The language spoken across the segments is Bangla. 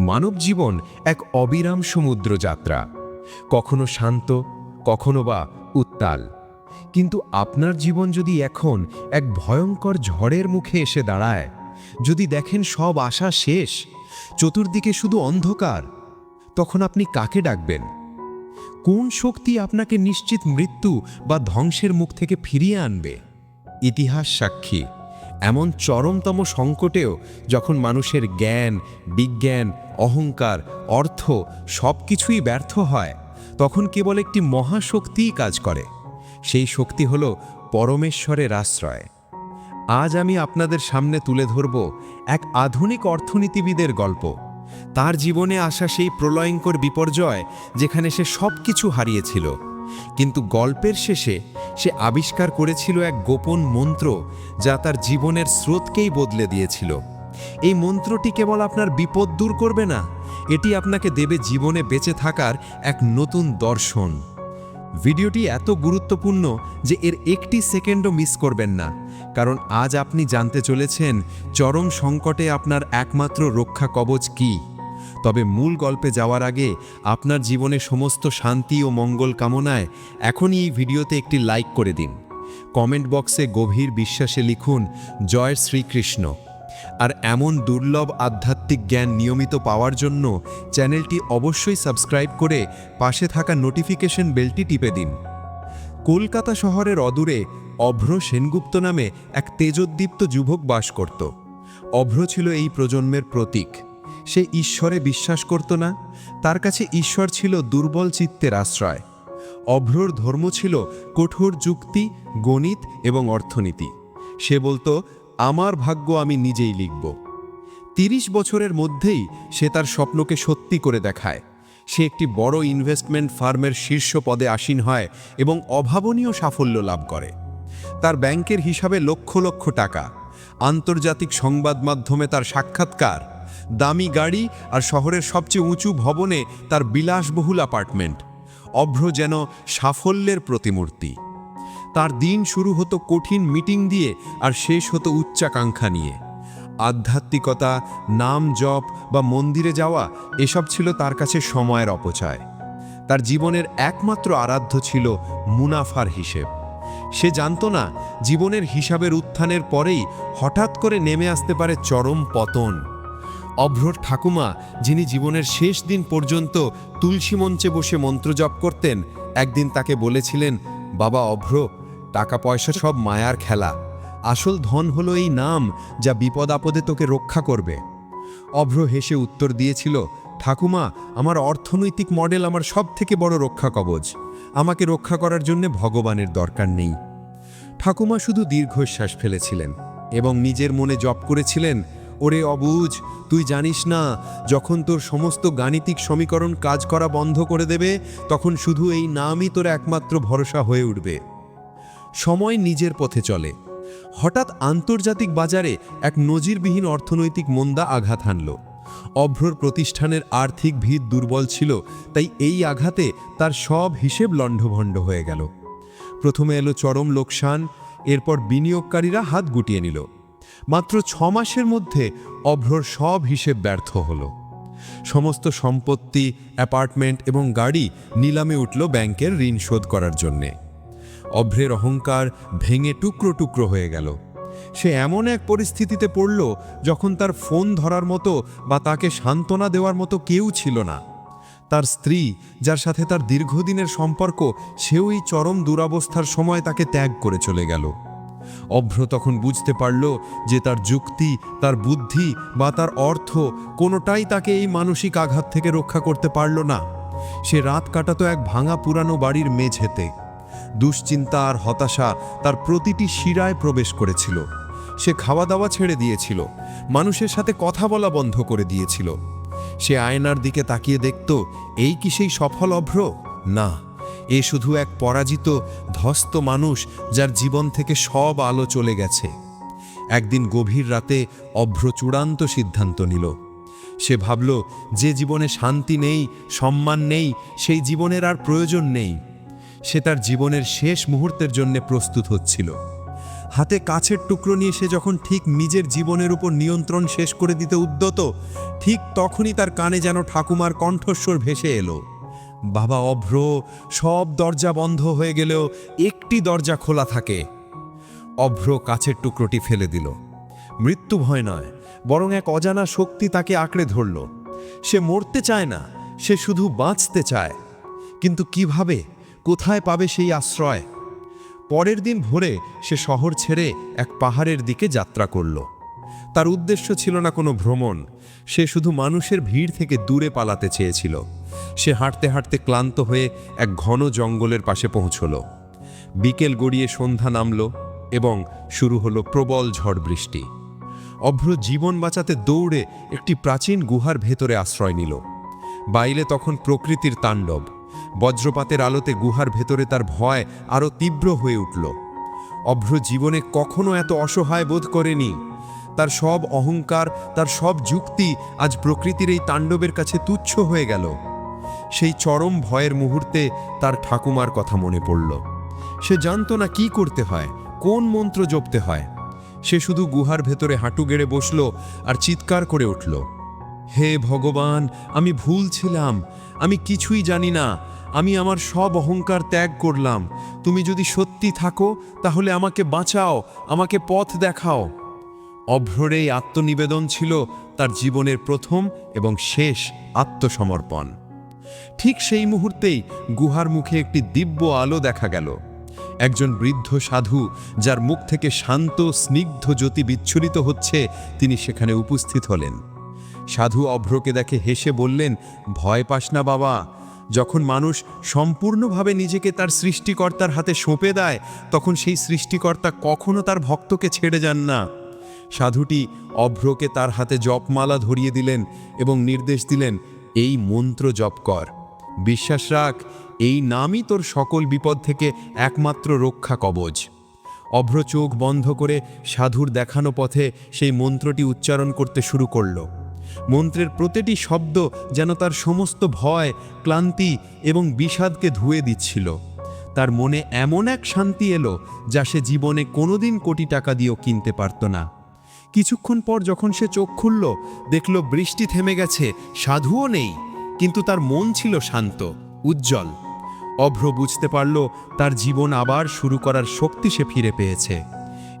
মানব জীবন এক অবিরাম সমুদ্র যাত্রা কখনো শান্ত, কখনো বা উত্তাল। কিন্তু আপনার জীবন যদি এখন এক ভয়ঙ্কর ঝড়ের মুখে এসে দাঁড়ায়, যদি দেখেন সব আশা শেষ, চতুর্দিকে শুধু অন্ধকার, তখন আপনি কাকে ডাকবেন? কোন শক্তি আপনাকে নিশ্চিত মৃত্যু বা ধ্বংসের মুখ থেকে ফিরিয়ে আনবে? ইতিহাস সাক্ষী, এমন চরমতম সংকটেও যখন মানুষের জ্ঞান, বিজ্ঞান অহংকার, অর্থ সব কিছুই ব্যর্থ হয়। তখন কেবল একটি মহাশক্তিই কাজ করে। সেই শক্তি হল পরমেশ্বরের আশ্রয়। আজ আমি আপনাদের সামনে তুলে ধরব এক আধুনিক অর্থনীতিবিদের গল্প। তার জীবনে আসা সেই প্রলয়ঙ্কর বিপর্যয় যেখানে সে সব কিছু হারিয়েছিল। কিন্তু গল্পের শেষে সে আবিষ্কার করেছিল এক গোপন মন্ত্র যা তার জীবনের স্রোতকেই বদলে দিয়েছিল। এই মন্ত্রটি কেবল আপনার বিপদ দূর করবে না, এটি আপনাকে দেবে জীবনে বেঁচে থাকার এক নতুন দর্শন। ভিডিওটি এত গুরুত্বপূর্ণ যে এর একটি সেকেন্ডও মিস করবেন না, কারণ আজ আপনি জানতে চলেছেন চরম সংকটে আপনার একমাত্র রক্ষা কবচ কি। তবে মূল গল্পে যাওয়ার আগে আপনার জীবনে সমস্ত শান্তি ও মঙ্গল কামনায় এখনই এই ভিডিওতে একটি লাইক করে দিন। কমেন্ট বক্সে গভীর বিশ্বাসে লিখুন, জয় শ্রীকৃষ্ণ। আর এমন দুর্লভ আধ্যাত্মিক জ্ঞান নিয়মিত পাওয়ার জন্য চ্যানেলটি অবশ্যই সাবস্ক্রাইব করে পাশে থাকা নোটিফিকেশন বেলটি টিপে দিন। কলকাতা শহরের অদূরে অভ্র সেনগুপ্ত নামে এক তেজোদ্দীপ্ত যুবক বাস করত। অভ্র ছিল এই প্রজন্মের প্রতীক। সে ঈশ্বরে বিশ্বাস করত না, তার কাছে ঈশ্বর ছিল দুর্বল চিত্তের আশ্রয়। অভ্রর ধর্ম ছিল কঠোর যুক্তি, গণিত এবং অর্থনীতি। সে বলতো আমার ভাগ্য আমি নিজেই লিখব। তিরিশ বছরের মধ্যেই সে তার স্বপ্নকে সত্যি করে দেখায়। সে একটি বড় ইনভেস্টমেন্ট ফার্মের শীর্ষ পদে আসীন হয় এবং অভাবনীয় সাফল্য লাভ করে। তার ব্যাংকের হিসাবে লক্ষ লক্ষ টাকা, আন্তর্জাতিক সংবাদ মাধ্যমে তার সাক্ষাৎকার, দামি গাড়ি আর শহরের সবচেয়ে উঁচু ভবনে তার বিলাসবহুল অ্যাপার্টমেন্ট অভ্র যেন সাফল্যের প্রতিমূর্তি। তার দিন শুরু হতো কঠিন মিটিং দিয়ে আর শেষ হতো উচ্চাকাঙ্ক্ষা নিয়ে। আধ্যাত্মিকতা, নাম জপ বা মন্দিরে যাওয়া, এসব ছিল তার কাছে সময়ের অপচয়। তার জীবনের একমাত্র আরাধ্য ছিল মুনাফার হিসেব। সে জানত না, জীবনের হিসাবের উত্থানের পরেই হঠাৎ করে নেমে আসতে পারে চরম পতন। অভ্রর ঠাকুমা, যিনি জীবনের শেষ দিন পর্যন্ত তুলসী মঞ্চে বসে মন্ত্র জপ করতেন, একদিন তাকে বলেছিলেন, বাবা অভ্র টাকা পয়সা সব মায়ার খেলা। আসল ধন হলো এই নাম যা বিপদ আপদে তোকে রক্ষা করবে। অভ্র হেসে উত্তর দিয়েছিল, ঠাকুমা, আমার অর্থনৈতিক মডেল আমার সব থেকে বড় রক্ষা কবচ। আমাকে রক্ষা করার জন্য ভগবানের দরকার নেই। ঠাকুমা শুধু দীর্ঘশ্বাস ফেলেছিলেন এবং নিজের মনে জপ করেছিলেন, ওরে অবুজ, তুই জানিস না, যখন তোর সমস্ত গাণিতিক সমীকরণ কাজ করা বন্ধ করে দেবে, তখন শুধু এই নামই তোর একমাত্র ভরসা হয়ে উঠবে। সময় নিজের পথে চলে। হঠাৎ আন্তর্জাতিক বাজারে এক নজিরবিহীন অর্থনৈতিক মন্দা আঘাত হানল। অভ্রর প্রতিষ্ঠানের আর্থিক ভিত দুর্বল ছিল, তাই এই আঘাতে তার সব হিসেব লণ্ডভণ্ড হয়ে গেল। প্রথমে এলো চরম লোকসান, এরপর বিনিয়োগকারীরা হাত গুটিয়ে নিল। মাত্র ছ মাসের মধ্যে অভ্রর সব হিসেব ব্যর্থ হলো। সমস্ত সম্পত্তি, অ্যাপার্টমেন্ট এবং গাড়ি নিলামে উঠল ব্যাংকের ঋণ শোধ করার জন্যে। অভ্রের অহংকার ভেঙে টুকরো টুকরো হয়ে গেল। সে এমন এক পরিস্থিতিতে পড়ল যখন তার ফোন ধরার মতো বা তাকে সান্ত্বনা দেওয়ার মতো কেউ ছিল না। তার স্ত্রী, যার সাথে তার দীর্ঘদিনের সম্পর্ক, সেও এই চরম দুরাবস্থার সময় তাকে ত্যাগ করে চলে গেল। অভ্র তখন বুঝতে পারল যে তার যুক্তি, তার বুদ্ধি বা তার অর্থ কোনোটাই তাকে এই মানসিক আঘাত থেকে রক্ষা করতে পারল না। সে রাত কাটাতো এক ভাঙা পুরানো বাড়ির মেঝেতে। দুশ্চিন্তা আর হতাশা তার প্রতিটি শিরায় প্রবেশ করেছিল। সে খাওয়া দাওয়া ছেড়ে দিয়েছিল। মানুষের সাথে কথা বলা বন্ধ করে দিয়েছিল। সে আয়নার দিকে তাকিয়ে দেখত, এই কি সেই সফল অভ্র? না, এ শুধু এক পরাজিত ধস্ত মানুষ যার জীবন থেকে সব আলো চলে গেছে। একদিন গভীর রাতে অভ্র চূড়ান্ত সিদ্ধান্ত নিল। সে ভাবল, যে জীবনে শান্তি নেই, সম্মান নেই, সেই জীবনের আর প্রয়োজন নেই। সে তার জীবনের শেষ মুহূর্তের জন্য প্রস্তুত হচ্ছিল। হাতে কাছের টুকরো নিয়ে সে যখন ঠিক নিজের জীবনের উপর নিয়ন্ত্রণ শেষ করে দিতে উদ্যত, ঠিক তখনই তার কানে যেন ঠাকুমার কণ্ঠস্বর ভেসে এলো। বাবা অভ্র, সব দরজা বন্ধ হয়ে গেলেও একটি দরজা খোলা থাকে। অভ্র কাছের টুকরোটি ফেলে দিল। মৃত্যু ভয় নয়, বরং এক অজানা শক্তি তাকে আঁকড়ে ধরল। সে মরতে চায় না, সে শুধু বাঁচতে চায়। কিন্তু কীভাবে? কোথায় পাবে সেই আশ্রয়? পরের দিন ভোরে সে শহর ছেড়ে এক পাহাড়ের দিকে যাত্রা করল। তার উদ্দেশ্য ছিল না কোনো ভ্রমণ, সে শুধু মানুষের ভিড় থেকে দূরে পালাতে চেয়েছিল। সে হাঁটতে হাঁটতে ক্লান্ত হয়ে এক ঘন জঙ্গলের পাশে পৌঁছল। বিকেল গড়িয়ে সন্ধ্যা নামল এবং শুরু হলো প্রবল ঝড় বৃষ্টি। অভ্র জীবন বাঁচাতে দৌড়ে একটি প্রাচীন গুহার ভেতরে আশ্রয় নিল। বাইলে তখন প্রকৃতির তাণ্ডব। বজ্রপাতের আলোতে গুহার ভেতরে তার ভয় আরও তীব্র হয়ে উঠল। অভ্র জীবনে কখনো এত অসহায় বোধ করেনি। তার সব অহংকার, তার সব যুক্তি আজ প্রকৃতির এই তাণ্ডবের কাছে তুচ্ছ হয়ে গেল। সেই চরম ভয়ের মুহূর্তে তার ঠাকুমার কথা মনে পড়ল। সে জানতো না কি করতে হয়, কোন মন্ত্র জপতে হয়। সে শুধু গুহার ভেতরে হাঁটু গেড়ে বসল আর চিৎকার করে উঠল, হে ভগবান, আমি ভুল ছিলাম, আমি কিছুই জানি না আমি আমার সব অহংকার ত্যাগ করলাম। তুমি যদি সত্যি থাকো, তাহলে আমাকে বাঁচাও, আমাকে পথ দেখাও। অভ্রর এই আত্মনিবেদন ছিল তার জীবনের প্রথম এবং শেষ আত্মসমর্পণ। ঠিক সেই মুহূর্তেই গুহার মুখে একটি দিব্য আলো দেখা গেল। একজন বৃদ্ধ সাধু, যার মুখ থেকে শান্ত, স্নিগ্ধ জ্যোতি বিচ্ছুরিত হচ্ছে, তিনি সেখানে উপস্থিত হলেন। সাধু অভ্রকে দেখে হেসে বললেন, ভয় পাস না বাবা যখন মানুষ সম্পূর্ণভাবে নিজেকে তার সৃষ্টিকর্তার হাতে সঁপে দেয়, তখন সেই সৃষ্টিকর্তা কখনো তার ভক্তকে ছেড়ে যান না। সাধুটি অভ্রকে তার হাতে জপমালা ধরিয়ে দিলেন এবং নির্দেশ দিলেন, এই মন্ত্র জপ কর। বিশ্বাস রাখ, এই নামই তোর সকল বিপদ থেকে একমাত্র রক্ষা কবচ। অভ্র চোখ বন্ধ করে সাধুর দেখানো পথে সেই মন্ত্রটি উচ্চারণ করতে শুরু করল। মন্ত্রের প্রতিটি শব্দ যেন তার সমস্ত ভয়, ক্লান্তি এবং বিষাদকে ধুয়ে দিচ্ছিল। তার মনে এমন এক শান্তি এলো যা সে জীবনে কোনোদিন কোটি টাকা দিয়েও কিনতে পারত না। কিছুক্ষণ পর যখন সে চোখ খুলল, দেখল বৃষ্টি থেমে গেছে, সাধুও নেই, কিন্তু তার মন ছিল শান্ত, উজ্জ্বল। অভ্র বুঝতে পারল, তার জীবন আবার শুরু করার শক্তি সে ফিরে পেয়েছে।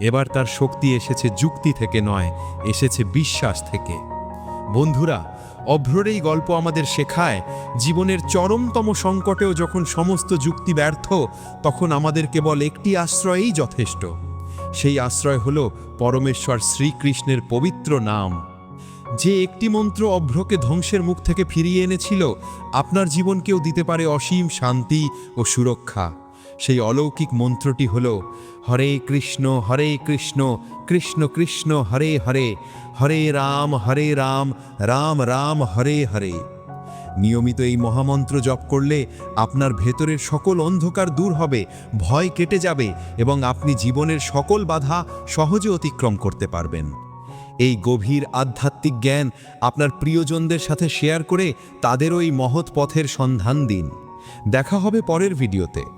এবার তার শক্তি এসেছে যুক্তি থেকে নয়, এসেছে বিশ্বাস থেকে। বন্ধুরা, অভ্রর এই গল্প আমাদের শেখায়, জীবনের চরমতম সংকটেও যখন সমস্ত যুক্তি ব্যর্থ, তখন আমাদের কেবল একটি আশ্রয়েই যথেষ্ট। সেই আশ্রয় হল পরমেশ্বর শ্রীকৃষ্ণের পবিত্র নাম। যে একটি মন্ত্র অভ্রকে ধ্বংসের মুখ থেকে ফিরিয়ে এনেছিল, আপনার জীবনকেও দিতে পারে অসীম শান্তি ও সুরক্ষা। সেই অলৌকিক মন্ত্রটি হল, হরে কৃষ্ণ হরে কৃষ্ণ কৃষ্ণ কৃষ্ণ, হরে হরে হরে রাম হরে রাম রাম রাম, হরে হরে। নিয়মিত এই মহামন্ত্র জপ করলে আপনার ভেতরের সকল অন্ধকার দূর হবে, ভয় কেটে যাবে এবং আপনি জীবনের সকল বাধা সহজে অতিক্রম করতে পারবেন। এই গভীর আধ্যাত্মিক জ্ঞান আপনার প্রিয়জনদের সাথে শেয়ার করে তাদেরও এই মহৎ পথের সন্ধান দিন। দেখা হবে পরের ভিডিওতে।